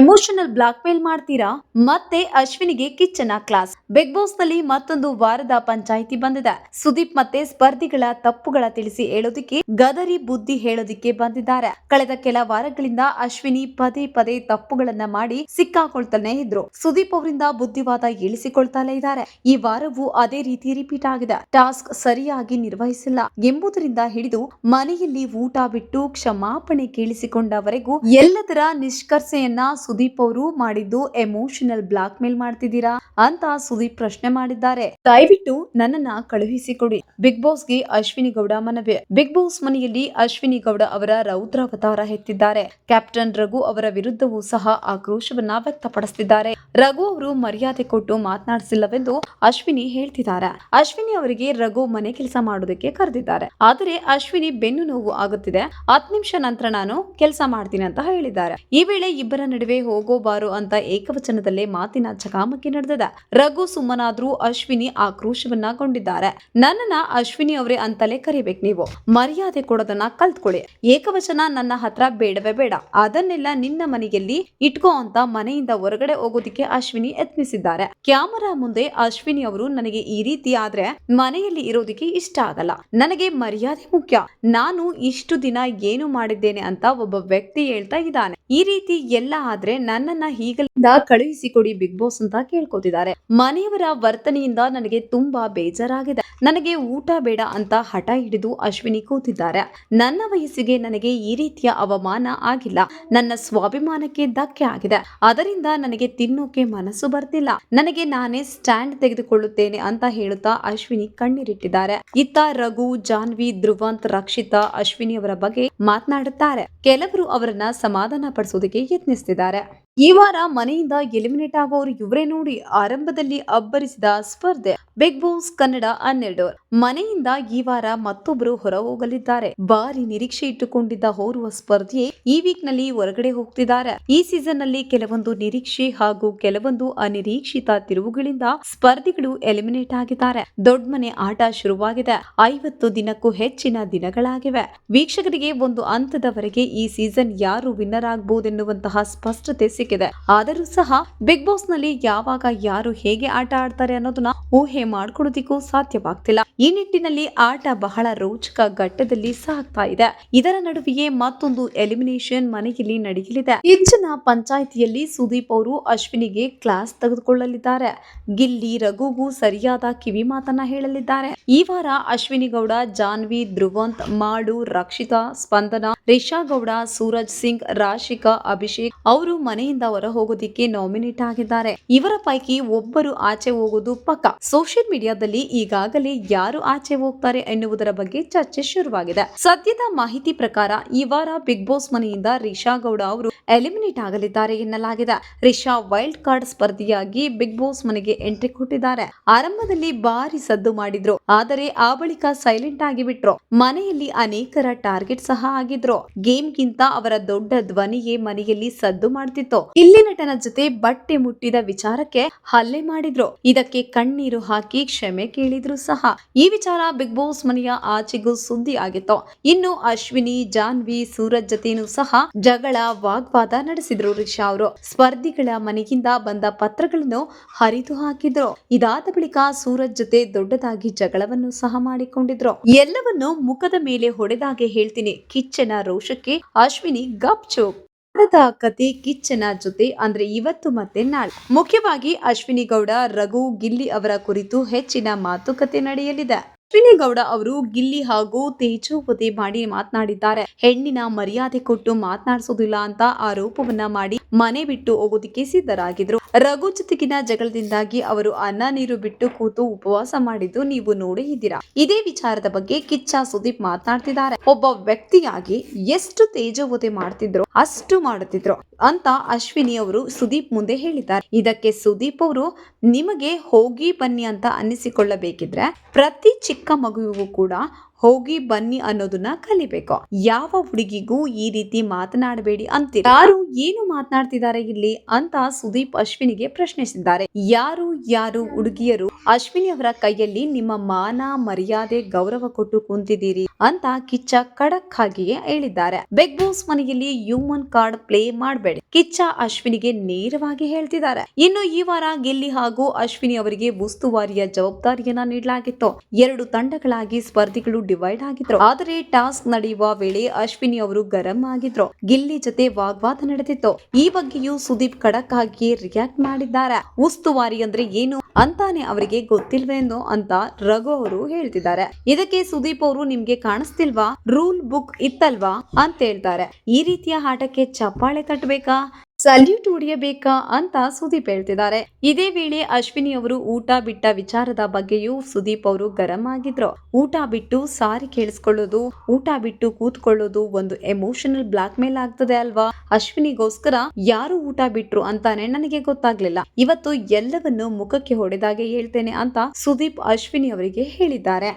Emotional black mail ಮಾಡ್ತೀರಾ? ಮತ್ತೆ ಅಶ್ವಿನಿಗೆ ಕಿಚ್ಚನ ಕ್ಲಾಸ್ ಬಿಗ್ ಬಾಸ್ನಲ್ಲಿ ಮತ್ತೊಂದು ವಾರದ ಪಂಚಾಯಿತಿ ಬಂದಿದೆ. ಸುದೀಪ್ ಮತ್ತೆ ಸ್ಪರ್ಧಿಗಳ ತಪ್ಪುಗಳ ತಿಳಿಸಿ ಹೇಳೋದಿಕ್ಕೆ, ಗದರಿ ಬುದ್ಧಿ ಹೇಳೋದಿಕ್ಕೆ ಬಂದಿದ್ದಾರೆ. ಕಳೆದ ಕೆಲ ವಾರಗಳಿಂದ ಅಶ್ವಿನಿ ಪದೇ ಪದೇ ತಪ್ಪುಗಳನ್ನ ಮಾಡಿ ಸಿಕ್ಕಾಕೊಳ್ತಾನೆ ಇದ್ರು. ಸುದೀಪ್ ಅವರಿಂದ ಬುದ್ಧಿವಾದ ಇಳಿಸಿಕೊಳ್ತಾನೆ ಇದ್ದಾರೆ. ಈ ವಾರವೂ ಅದೇ ರೀತಿ ರಿಪೀಟ್ ಆಗಿದೆ. ಟಾಸ್ಕ್ ಸರಿಯಾಗಿ ನಿರ್ವಹಿಸಿಲ್ಲ. ಎಂಬುದರಿಂದ ಹಿಡಿದು ಮನೆಯಲ್ಲಿ ಊಟ ಬಿಟ್ಟು ಕ್ಷಮಾಪಣೆ ಕೇಳಿಸಿಕೊಂಡವರೆಗೂ ಎಲ್ಲದರ ನಿಷ್ಕರ್ಷೆಯನ್ನ ಸುದೀಪ್ ಅವರು ಮಾಡಿದ್ದು ಎಮೋಷನಲ್ ಬ್ಲಾಕ್ ಮೇಲ್ ಮಾಡ್ತಿದ್ದೀರಾ ಅಂತ ಸುದೀಪ್ ಪ್ರಶ್ನೆ ಮಾಡಿದ್ದಾರೆ. ದಯವಿಟ್ಟು ನನ್ನನ್ನ ಕಳುಹಿಸಿಕೊಡಿ. ಬಿಗ್ ಬಾಸ್ಗೆ ಅಶ್ವಿನಿ ಗೌಡ ಮನವಿ. ಬಿಗ್ ಬಾಸ್ ಮನೆಯಲ್ಲಿ ಅಶ್ವಿನಿ ಗೌಡ ಅವರ ರೌದ್ರಾವತಾರ ಎತ್ತಿದ್ದಾರೆ. ಕ್ಯಾಪ್ಟನ್ ರಘು ಅವರ ವಿರುದ್ಧವೂ ಸಹ ಆಕ್ರೋಶವನ್ನ ವ್ಯಕ್ತಪಡಿಸುತ್ತಿದ್ದಾರೆ ರಘು ಅವರು ಮರ್ಯಾದೆ ಕೊಟ್ಟು ಮಾತನಾಡಿಸಿಲ್ಲವೆಂದು ಅಶ್ವಿನಿ ಹೇಳ್ತಿದ್ದಾರೆ. ಅಶ್ವಿನಿ ಅವರಿಗೆ ರಘು ಮನೆ ಕೆಲಸ ಮಾಡೋದಕ್ಕೆ ಕರೆದಿದ್ದಾರೆ. ಆದರೆ ಅಶ್ವಿನಿ ಬೆನ್ನು ನೋವು ಆಗುತ್ತಿದೆ. ಹತ್ತು ನಿಮಿಷ ನಂತರ ನಾನು ಕೆಲಸ ಮಾಡ್ತೀನಿ ಅಂತ ಹೇಳಿದ್ದಾರೆ. ಈ ವೇಳೆ ಇಬ್ಬರ ನಡುವೆ ಹೋಗೋ ಬಾರೋ ಅಂತ ಏಕವಚನದಲ್ಲೇ ಮಾತಿನ ಚಕಾಮಕಿ ನಡೆದದ. ರಘು ಸುಮ್ಮನಾದ್ರೂ ಅಶ್ವಿನಿ ಆಕ್ರೋಶವನ್ನಗೊಂಡಿದ್ದಾರೆ ನನ್ನನ್ನ ಅಶ್ವಿನಿ ಅವರೇ ಅಂತಲೇ ಕರಿಬೇಕು ನೀವು. ಮರ್ಯಾದೆ ಕೊಡೋದನ್ನ ಕಲ್ತ್ಕೊಳ್ಳಿ. ಏಕವಚನ ನನ್ನ ಹತ್ರ ಬೇಡವೇ ಬೇಡ. ಅದನ್ನೆಲ್ಲ ನಿನ್ನ ಮನೆಯಲ್ಲಿ ಇಟ್ಕೋ ಅಂತ ಮನೆಯಿಂದ ಹೊರಗಡೆ ಹೋಗೋದಿಕ್ಕೆ ಅಶ್ವಿನಿ ಯತ್ನಿಸಿದ್ದಾರೆ. ಕ್ಯಾಮರಾ ಮುಂದೆ ಅಶ್ವಿನಿ ಅವರು ನನಗೆ ಈ ರೀತಿ ಆದ್ರೆ ಮನೆಯಲ್ಲಿ ಇರೋದಿಕ್ಕೆ ಇಷ್ಟ ಆಗಲ್ಲ. ನನಗೆ ಮರ್ಯಾದೆ ಮುಖ್ಯ. ನಾನು ಇಷ್ಟು ದಿನ ಏನು ಮಾಡಿದ್ದೇನೆ ಅಂತ ಒಬ್ಬ ವ್ಯಕ್ತಿ ಹೇಳ್ತಾ ಇದ್ದಾನೆ. ಈ ರೀತಿ ಎಲ್ಲ ಆದ್ರೆ ನನ್ನನ್ನ ಈಗಲಿಂದ ಕಳುಹಿಸಿಕೊಡಿ ಬಿಗ್ ಬಾಸ್ ಅಂತ ಕೇಳ್ಕೊತಿದ್ದಾರೆ. ಮನೆಯವರ ವರ್ತನೆಯಿಂದ ನನಗೆ ತುಂಬಾ ಬೇಜಾರಾಗಿದೆ. ನನಗೆ ಊಟ ಬೇಡ ಅಂತ ಹಠ ಹಿಡಿದು ಅಶ್ವಿನಿ ಕೂತಿದ್ದಾರೆ. ನನ್ನ ವಯಸ್ಸಿಗೆ ನನಗೆ ಈ ರೀತಿಯ ಅವಮಾನ ಆಗಿಲ್ಲ. ನನ್ನ ಸ್ವಾಭಿಮಾನಕ್ಕೆ ಧಕ್ಕೆ ಆಗಿದೆ. ಅದರಿಂದ ನನಗೆ ತಿನ್ನೋಕೆ ಮನಸ್ಸು ಬರ್ತಿಲ್ಲ. ನನಗೆ ನಾನೇ ಸ್ಟ್ಯಾಂಡ್ ತೆಗೆದುಕೊಳ್ಳುತ್ತೇನೆ ಅಂತ ಹೇಳುತ್ತಾ ಅಶ್ವಿನಿ ಕಣ್ಣೀರಿಟ್ಟಿದ್ದಾರೆ. ಇತ್ತ ರಘು, ಜಾನ್ವಿ, ಧ್ರುವಂತ್, ರಕ್ಷಿತಾ ಅಶ್ವಿನಿ ಅವರ ಬಗ್ಗೆ ಮಾತನಾಡುತ್ತಾರೆ. ಕೆಲವರು ಅವರನ್ನ ಸಮಾಧಾನ ಪಡಿಸೋದಕ್ಕೆ ಯತ್ನಿಸ್ತಿದ್ದಾರೆ ಈ ವಾರ ಮನೆಯಿಂದ ಎಲಿಮಿನೇಟ್ ಆಗೋರು ಇವರೇ ನೋಡಿ ಆರಂಭದಲ್ಲಿ ಅಬ್ಬರಿಸಿದ ಸ್ಪರ್ಧೆ. ಬಿಗ್ ಬಾಸ್ ಕನ್ನಡ ಹನ್ನೆರಡು. ಮನೆಯಿಂದ ಈ ವಾರ ಮತ್ತೊಬ್ಬರು ಹೊರ ಹೋಗಲಿದ್ದಾರೆ ಭಾರಿ ನಿರೀಕ್ಷೆ ಇಟ್ಟುಕೊಂಡಿದ್ದ ಹೋರುವ ಸ್ಪರ್ಧಿ ಈ ವೀಕ್ನಲ್ಲಿ ಹೊರಗಡೆ ಹೋಗ್ತಿದ್ದಾರೆ. ಈ ಸೀಸನ್ನಲ್ಲಿ ಕೆಲವೊಂದು ನಿರೀಕ್ಷೆ ಹಾಗೂ ಕೆಲವೊಂದು ಅನಿರೀಕ್ಷಿತ ತಿರುವುಗಳಿಂದ ಸ್ಪರ್ಧಿಗಳು ಎಲಿಮಿನೇಟ್ ಆಗಿದ್ದಾರೆ. ದೊಡ್ಡ ಮನೆ ಆಟ ಶುರುವಾಗಿದೆ. ಐವತ್ತು ದಿನಕ್ಕೂ ಹೆಚ್ಚಿನ ದಿನಗಳಾಗಿವೆ. ವೀಕ್ಷಕರಿಗೆ ಒಂದು ಹಂತದವರೆಗೆ ಈ ಸೀಸನ್ ಯಾರು ವಿನ್ನರ್ ಆಗಬಹುದೆನ್ನುವಂತಹ ಸ್ಪಷ್ಟತೆ ಸಿಕ್ಕಿದೆ. ಆದರೂ ಸಹ ಬಿಗ್ ಬಾಸ್ನಲ್ಲಿ ಯಾವಾಗ ಯಾರು ಹೇಗೆ ಆಟ ಆಡ್ತಾರೆ ಅನ್ನೋದನ್ನ ಊಹೆ ಮಾಡ್ಕೊಡೋದಿಕ್ಕೂ ಸಾಧ್ಯವಾಗ್ತಿಲ್ಲ. ಈ ನಿಟ್ಟಿನಲ್ಲಿ ಆಟ ಬಹಳ ರೋಚಕ ಘಟ್ಟದಲ್ಲಿ ಸಾಗ್ತಾ ಇದೆ. ಇದರ ನಡುವೆಯೇ ಮತ್ತೊಂದು ಎಲಿಮಿನೇಷನ್ ಮನೆಯಲ್ಲಿ ನಡೆಯಲಿದೆ. ಹೆಚ್ಚಿನ ಪಂಚಾಯಿತಿಯಲ್ಲಿ ಸುದೀಪ್ ಅವರು ಅಶ್ವಿನಿಗೆ ಕ್ಲಾಸ್ ತೆಗೆದುಕೊಳ್ಳಲಿದ್ದಾರೆ. ಗಿಲ್ಲಿ, ರಘುಗೂ ಸರಿಯಾದ ಕಿವಿ ಮಾತನ್ನ ಹೇಳಲಿದ್ದಾರೆ. ಈ ವಾರ ಅಶ್ವಿನಿ ಗೌಡ ಜಾನ್ವಿ, ಧ್ರುವಂತ್, ಮಾಡು, ರಕ್ಷಿತಾ, ಸ್ಪಂದನ ರಿಷಾ ಗೌಡ ಸೂರಜ್ ಸಿಂಗ್, ರಾಶಿಕಾ, ಅಭಿಷೇಕ್ ಅವರು ಮನೆಯಿಂದ ಹೊರ ಹೋಗೋದಿಕ್ಕೆ ನಾಮಿನೇಟ್ ಆಗಿದ್ದಾರೆ. ಇವರ ಪೈಕಿ ಒಬ್ಬರು ಆಚೆ ಹೋಗೋದು ಪಕ್ಕ. ಸೋಷಿಯಲ್ ಮೀಡಿಯಾದಲ್ಲಿ ಈಗಾಗಲೇ ಯಾರು ಆಚೆ ಹೋಗ್ತಾರೆ ಎನ್ನುವುದರ ಬಗ್ಗೆ ಚರ್ಚೆ ಶುರುವಾಗಿದೆ. ಸದ್ಯದ ಮಾಹಿತಿ ಪ್ರಕಾರ ಈ ವಾರ ಬಿಗ್ ಬಾಸ್ ಮನೆಯಿಂದ ರಿಷಾ ಗೌಡ ಅವರು ಎಲಿಮಿನೇಟ್ ಆಗಲಿದ್ದಾರೆ ಎನ್ನಲಾಗಿದೆ. ರಿಷಾ ವೈಲ್ಡ್ ಕಾರ್ಡ್ ಸ್ಪರ್ಧಿಯಾಗಿ ಬಿಗ್ ಬಾಸ್ ಮನೆಗೆ ಎಂಟ್ರಿ ಕೊಟ್ಟಿದ್ದಾರೆ. ಆರಂಭದಲ್ಲಿ ಭಾರಿ ಸದ್ದು ಮಾಡಿದ್ರು. ಆದರೆ ಆ ಬಳಿಕ ಸೈಲೆಂಟ್ ಆಗಿ ಬಿಟ್ರು. ಮನೆಯಲ್ಲಿ ಅನೇಕರ ಟಾರ್ಗೆಟ್ ಸಹ ಆಗಿದ್ರು. ಗೇಮ್ಗಿಂತ ಅವರ ದೊಡ್ಡ ಧ್ವನಿಯೇ ಮನೆಯಲ್ಲಿ ಸದ್ದು ಮಾಡ್ತಿತ್ತು. ಇಲ್ಲಿ ನಟನ ಜೊತೆ ಬಟ್ಟೆ ಮುಟ್ಟಿದ ವಿಚಾರಕ್ಕೆ ಹಲ್ಲೆ ಮಾಡಿದ್ರು. ಇದಕ್ಕೆ ಕಣ್ಣೀರು ಹಾಕಿ ಕ್ಷಮೆ ಕೇಳಿದ್ರು ಸಹ. ಈ ವಿಚಾರ ಬಿಗ್ ಬಾಸ್ ಮನೆಯ ಆಚೆಗೂ ಸುದ್ದಿ ಆಗಿತ್ತು. ಇನ್ನು ಅಶ್ವಿನಿ, ಜಾನ್ವಿ, ಸೂರಜ್ ಜೊತೆನೂ ಸಹ ಜಗಳ, ವಾಗ್ವಾದ ನಡೆಸಿದ್ರು ರಿಷಾ ಅವರು. ಸ್ಪರ್ಧಿಗಳ ಮನೆಯಿಂದ ಬಂದ ಪತ್ರಗಳನ್ನು ಹರಿದು ಹಾಕಿದ್ರು. ಇದಾದ ಬಳಿಕ ಸೂರಜ್ ಜೊತೆ ದೊಡ್ಡದಾಗಿ ಜಗಳವನ್ನು ಸಹ ಮಾಡಿಕೊಂಡಿದ್ರು. ಎಲ್ಲವನ್ನು ಮುಖದ ಮೇಲೆ ಹೊಡೆದಾಗೆ ಹೇಳ್ತೀನಿ. ಕಿಚ್ಚನ ರೋಷಕ್ಕೆ ಅಶ್ವಿನಿ ಗಪ್ ಚುಪ್. ವಾರದ ಕತೆ ಕಿಚ್ಚನ ಜೊತೆ ಅಂದ್ರೆ ಇವತ್ತು ಮತ್ತೆ ನಾಳೆ. ಮುಖ್ಯವಾಗಿ ಅಶ್ವಿನಿ ಗೌಡ ರಘು, ಗಿಲ್ಲಿ ಅವರ ಕುರಿತು ಹೆಚ್ಚಿನ ಮಾತುಕತೆ ನಡೆಯಲಿದೆ. ಅಶ್ವಿನಿ ಗೌಡ ಅವರು ಗಿಲ್ಲಿ ಹಾಗೂ ತೇಜೋವಧೆ ಮಾಡಿ ಮಾತನಾಡಿದ್ದಾರೆ. ಹೆಣ್ಣಿನ ಮರ್ಯಾದೆ ಕೊಟ್ಟು ಮಾತನಾಡಿಸೋದಿಲ್ಲ ಅಂತ ಆರೋಪವನ್ನ ಮಾಡಿ ಮನೆ ಬಿಟ್ಟು ಹೋಗೋದಿಕ್ಕೆ ಸಿದ್ಧರಾಗಿದ್ರು. ರಘು ಜೊತೆಗಿನ ಜಗಳದಿಂದಾಗಿ ಅವರು ಅನ್ನ ನೀರು ಬಿಟ್ಟು ಕೂತು ಉಪವಾಸ ಮಾಡಿದ್ದು ನೀವು ನೋಡಿ ಇದ್ದೀರಾ? ಇದೇ ವಿಚಾರದ ಬಗ್ಗೆ ಕಿಚ್ಚ ಸುದೀಪ್ ಮಾತನಾಡ್ತಿದ್ದಾರೆ. ಒಬ್ಬ ವ್ಯಕ್ತಿಯಾಗಿ ಎಷ್ಟು ತೇಜೋವಧೆ ಮಾಡ್ತಿದ್ರು, ಅಷ್ಟು ಮಾಡುತ್ತಿದ್ರು ಅಂತ ಅಶ್ವಿನಿ ಅವರು ಸುದೀಪ್ ಮುಂದೆ ಹೇಳಿದ್ದಾರೆ. ಇದಕ್ಕೆ ಸುದೀಪ್ ಅವರು ನಿಮಗೆ ಹೋಗಿ ಬನ್ನಿ ಅಂತ ಅನ್ನಿಸಿಕೊಳ್ಳಬೇಕಿದ್ರೆ ಪ್ರತಿ ಚಿಕ್ಕ ಮಗುವಿಗೂ ಕೂಡ ಹೋಗಿ ಬನ್ನಿ ಅನ್ನೋದನ್ನ ಕಲಿಬೇಕು. ಯಾವ ಹುಡುಗಿಗೂ ಈ ರೀತಿ ಮಾತನಾಡಬೇಡಿ ಅಂತ ಯಾರು ಏನು ಮಾತನಾಡ್ತಿದ್ದಾರೆ ಇಲ್ಲಿ ಅಂತ ಸುದೀಪ್ ಅಶ್ವಿನಿಗೆ ಪ್ರಶ್ನಿಸಿದ್ದಾರೆ. ಯಾರು ಯಾರು ಹುಡುಗಿಯರು ಅಶ್ವಿನಿ ಅವರ ಕೈಯಲ್ಲಿ ನಿಮ್ಮ ಮಾನ, ಮರ್ಯಾದೆ, ಗೌರವ ಕೊಟ್ಟು ಕುಂತಿದ್ದೀರಿ ಅಂತ ಕಿಚ್ಚ ಖಡಕ್ ಆಗಿಯೇ ಹೇಳಿದ್ದಾರೆ. ಬಿಗ್ ಬಾಸ್ ಮನೆಯಲ್ಲಿ ಹ್ಯೂಮನ್ ಕಾರ್ಡ್ ಪ್ಲೇ ಮಾಡಬೇಡಿ. ಕಿಚ್ಚ ಅಶ್ವಿನಿಗೆ ನೇರವಾಗಿ ಹೇಳ್ತಿದ್ದಾರೆ. ಇನ್ನು ಈ ವಾರ ಗೆಲ್ಲಿ ಹಾಗೂ ಅಶ್ವಿನಿ ಅವರಿಗೆ ಉಸ್ತುವಾರಿಯ ಜವಾಬ್ದಾರಿಯನ್ನ ನೀಡಲಾಗಿತ್ತು. ಎರಡು ತಂಡಗಳಾಗಿ ಸ್ಪರ್ಧಿಗಳು ಡಿವೈಡ್ ಆಗಿದ್ರು. ಆದರೆ ಟಾಸ್ಕ್ ನಡೆಯುವ ವೇಳೆ ಅಶ್ವಿನಿ ಅವರು ಗರಂ ಆಗಿದ್ರು. ಗಿಲ್ಲಿ ಜೊತೆ ವಾಗ್ವಾದ ನಡೆದಿತ್ತು. ಈ ಬಗ್ಗೆಯೂ ಸುದೀಪ್ ಖಡಕ್ ಆಗಿ ರಿಯಾಕ್ಟ್ ಮಾಡಿದ್ದಾರೆ. ಉಸ್ತುವಾರಿ ಅಂದ್ರೆ ಏನು ಅಂತಾನೆ ಅವರಿಗೆ ಗೊತ್ತಿಲ್ವೇನೋ ಅಂತ ರಘು ಅವರು ಹೇಳ್ತಿದ್ದಾರೆ. ಇದಕ್ಕೆ ಸುದೀಪ್ ಅವರು ನಿಮ್ಗೆ ಕಾಣಿಸ್ತಿಲ್ವಾ? Rule book ಇತ್ತಲ್ವಾ? ಅಂತ ಹೇಳ್ತಾರೆ. ಈ ರೀತಿಯ ಆಟಕ್ಕೆ ಚಪ್ಪಾಳೆ ತಟ್ಟಬೇಕಾ? ಸಲ್ಯೂಟ್ ಹೊಡಿಯಬೇಕಾ ಅಂತ ಸುದೀಪ್ ಹೇಳ್ತಿದ್ದಾರೆ. ಇದೇ ವೇಳೆ ಅಶ್ವಿನಿ ಅವರು ಊಟ ಬಿಟ್ಟ ವಿಚಾರದ ಬಗ್ಗೆಯೂ ಸುದೀಪ್ ಅವರು ಗರಂ ಆಗಿದ್ರು. ಊಟ ಬಿಟ್ಟು ಸಾರಿ ಕೇಳಿಸ್ಕೊಳ್ಳೋದು, ಊಟ ಬಿಟ್ಟು ಕೂತ್ಕೊಳ್ಳೋದು ಒಂದು ಎಮೋಷನಲ್ ಬ್ಲಾಕ್ ಮೇಲ್ ಆಗ್ತದೆ ಅಲ್ವಾ? ಅಶ್ವಿನಿಗೋಸ್ಕರ ಯಾರು ಊಟ ಬಿಟ್ರು ಅಂತಾನೆ ನನಗೆ ಗೊತ್ತಾಗ್ಲಿಲ್ಲ. ಇವತ್ತು ಎಲ್ಲವನ್ನು ಮುಖಕ್ಕೆ ಹೊಡೆದಾಗೆ ಹೇಳ್ತೇನೆ ಅಂತ ಸುದೀಪ್ ಅಶ್ವಿನಿ ಅವರಿಗೆ ಹೇಳಿದ್ದಾರೆ.